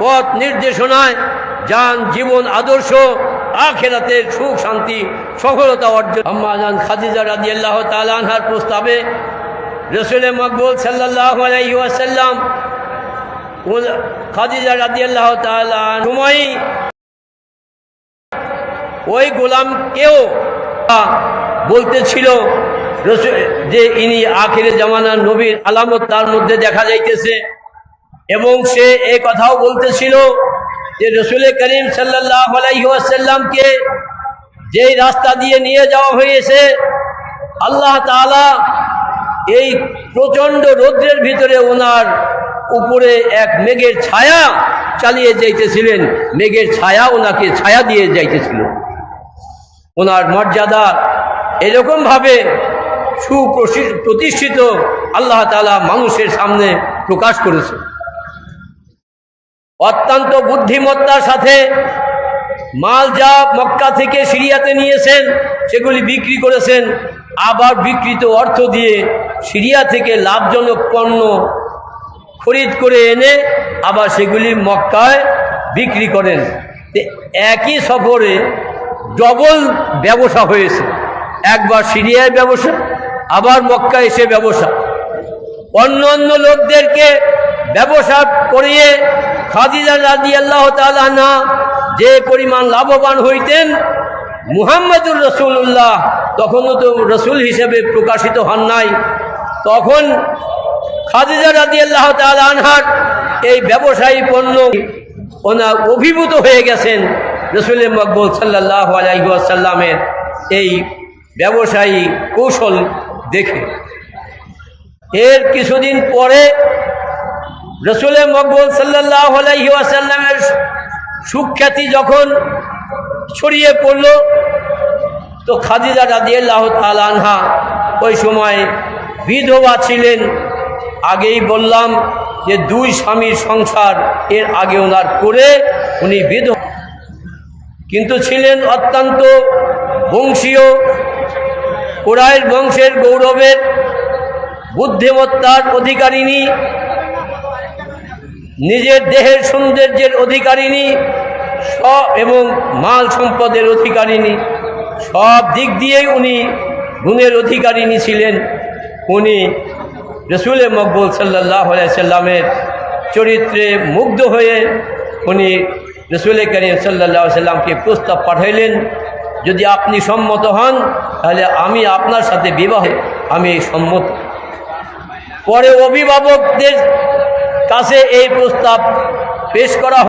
পথ নির্দেশনায় যান জীবন আদর্শ আখেরাতের সুখ, শান্তি, সফলতা অর্জন। আম্মাজান খাদিজা রাজি আল্লাহ তালানহার প্রস্তাবে রসুল মকবুল সাল্লাহ আলাইসাল্লাম খাদিজা রাজি আল্লাহ তালা সময় ওই গোলামকেও বলতেছিল যে ইনি আখিরে জামানার নবীর আলামত তার মধ্যে দেখা যাইতেছে। এবং সে এ কথাও বলতেছিল যে রসুল করিম সাল্লাহ আলাইসাল্লামকে যেই রাস্তা দিয়ে নিয়ে যাওয়া হয়েছে, আল্লাহ তালা এই প্রচণ্ড রৌদ্রের ভিতরে ওনার উপরে এক মেঘের ছায়া চালিয়ে যাইতেছিলেন। মেঘের ছায়া ওনাকে ছায়া দিয়ে যাইতেছিল। ওনার মর্যাদা এরকমভাবে সুপ্রতিষ্ঠিত আল্লাহ তালা মানুষের সামনে প্রকাশ করেছে। অত্যন্ত বুদ্ধিমত্তার সাথে মাল যা মক্কা থেকে সিরিয়াতে নিয়েছেন, সেগুলি বিক্রি করেছেন, আবার বিকৃত অর্থ দিয়ে সিরিয়া থেকে লাভজনক পণ্য খরিদ করে এনে আবার সেগুলি মক্কায় বিক্রি করেন। একই সফরে ডবল ব্যবসা হয়েছে। একবার সিরিয়ায় ব্যবসা, আবার মক্কা এসে ব্যবসা। অন্য অন্য লোকদেরকে ব্যবসা করিয়ে খাদিজা রাজি আল্লাহ তালা যে পরিমাণ লাভবান হইতেন, মুহাম্মদুর রসুল্লাহ তখনও তো রসুল হিসেবে প্রকাশিত হন নাই। তখন খাদিজা রাজি আল্লাহ তালহার এই ব্যবসায়ী পণ্য ওনার অভিভূত হয়ে গেছেন রসুল মকবুল সাল্লাহ আলাইসাল্লামের এই ব্যবসায়ী কৌশল দেখে। এর কিছুদিন পরে রসুল মকবুল সাল্লাহ সুখ্যাতি যখন ছড়িয়ে পড়ল, তো খাদিজা রাদিয়াল্লাহ তালানহা ওই সময় বিধবা ছিলেন। আগেই বললাম যে দুই স্বামীর সংসার এর আগে ওনার করে উনি বিধ কিন্তু ছিলেন অত্যন্ত বংশীয়। কোরআর বংশের গৌরবের বুদ্ধিমত্তার অধিকারিণী। নিজের দেহের সৌন্দর্যের অধিকারিণী, স এবং মাল সম্পদের অধিকারিণী। সব দিক দিয়েই উনি গুণের অধিকারিণী ছিলেন। উনি রসুল মকবুল সাল্লাহ সাল্লামের চরিত্রে মুগ্ধ হয়ে উনি রসুল করিম সাল্লাহ সাল্লামকে প্রস্তাব পাঠাইলেন, যদি আপনি সম্মত হন, তাহলে আমি আপনার সাথে বিবাহে, আমি সম্মত। পরে অভিভাবকদের কাছে এই প্রস্তাব পেশ করা